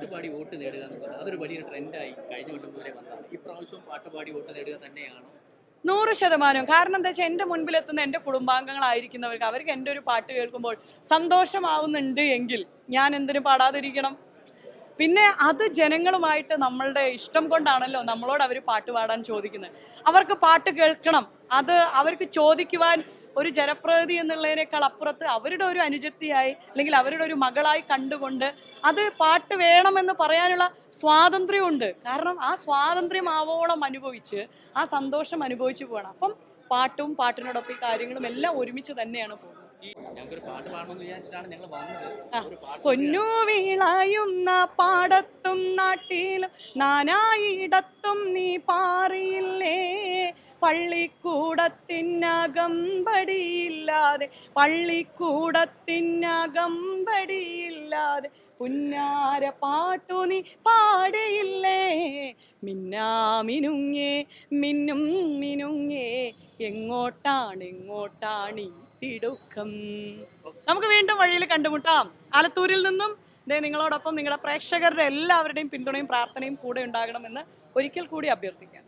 പാട്ടുപാടി വോട്ട് നേടുക എന്ന് പറയുന്നത് അതൊരു വലിയ ട്രെൻഡായി കഴിഞ്ഞ കൊല്ലം മുതലേ വന്നതാണ്. ഇപ്രാവശ്യം പാട്ടുപാടി വോട്ട് നേടുക തന്നെയാണോ. നൂറ് ശതമാനം. കാരണം എന്താ വെച്ചാൽ എന്റെ മുൻപിലെത്തുന്ന എന്റെ കുടുംബാംഗങ്ങളായിരിക്കുന്നവർക്ക് അവർക്ക് എന്റെ ഒരു പാട്ട് കേൾക്കുമ്പോൾ സന്തോഷമാവുന്നുണ്ട് എങ്കിൽ ഞാൻ എന്തിനു പാടാതിരിക്കണം. പിന്നെ അത് ജനങ്ങളുമായിട്ട് നമ്മളുടെ ഇഷ്ടം കൊണ്ടാണല്ലോ നമ്മളോട് അവർ പാട്ട് പാടാൻ ചോദിക്കുന്നത്. അവർക്ക് പാട്ട് കേൾക്കണം. അത് അവർക്ക് ചോദിക്കുവാൻ ഒരു ജനപ്രതി എന്നുള്ളതിനേക്കാൾ അപ്പുറത്ത് അവരുടെ ഒരു അനുജത്തിയായി അല്ലെങ്കിൽ അവരുടെ ഒരു മകളായി കണ്ടുകൊണ്ട് അത് പാട്ട് വേണമെന്ന് പറയാനുള്ള സ്വാതന്ത്ര്യമുണ്ട്. കാരണം ആ സ്വാതന്ത്ര്യം ആവോളം അനുഭവിച്ച് ആ സന്തോഷം അനുഭവിച്ചു പോകണം അപ്പം പാട്ടും പാട്ടിനോടൊപ്പം ഈ കാര്യങ്ങളും എല്ലാം ഒരുമിച്ച് തന്നെയാണ് പോകുന്നത്. പൊന്നു വീളായുന്ന പാടത്തും നാട്ടിലും നാനായിടത്തും നീ പാറിയില്ലേ? പള്ളിക്കൂടത്തിനകമ്പടിയില്ലാതെ പള്ളിക്കൂടത്തിനകമ്പടിയില്ലാതെ പുന്നാര പാട്ടു നീ പാടിയില്ലേ? മിന്നാമിനുങ്ങേ മിന്നും മിനുങ്ങേ എങ്ങോട്ടാണ് എങ്ങോട്ടാണ് ഈ തിടുക്കം? നമുക്ക് വീണ്ടും വഴിയിൽ കണ്ടുമുട്ടാം. ആലത്തൂരിൽ നിന്നും ദേ നിങ്ങളോടൊപ്പം നിങ്ങളുടെ പ്രേക്ഷകരുടെ എല്ലാവരുടെയും പിന്തുണയും പ്രാർത്ഥനയും കൂടെ ഉണ്ടാകണമെന്ന് ഒരിക്കൽ കൂടി അഭ്യർത്ഥിക്കാം.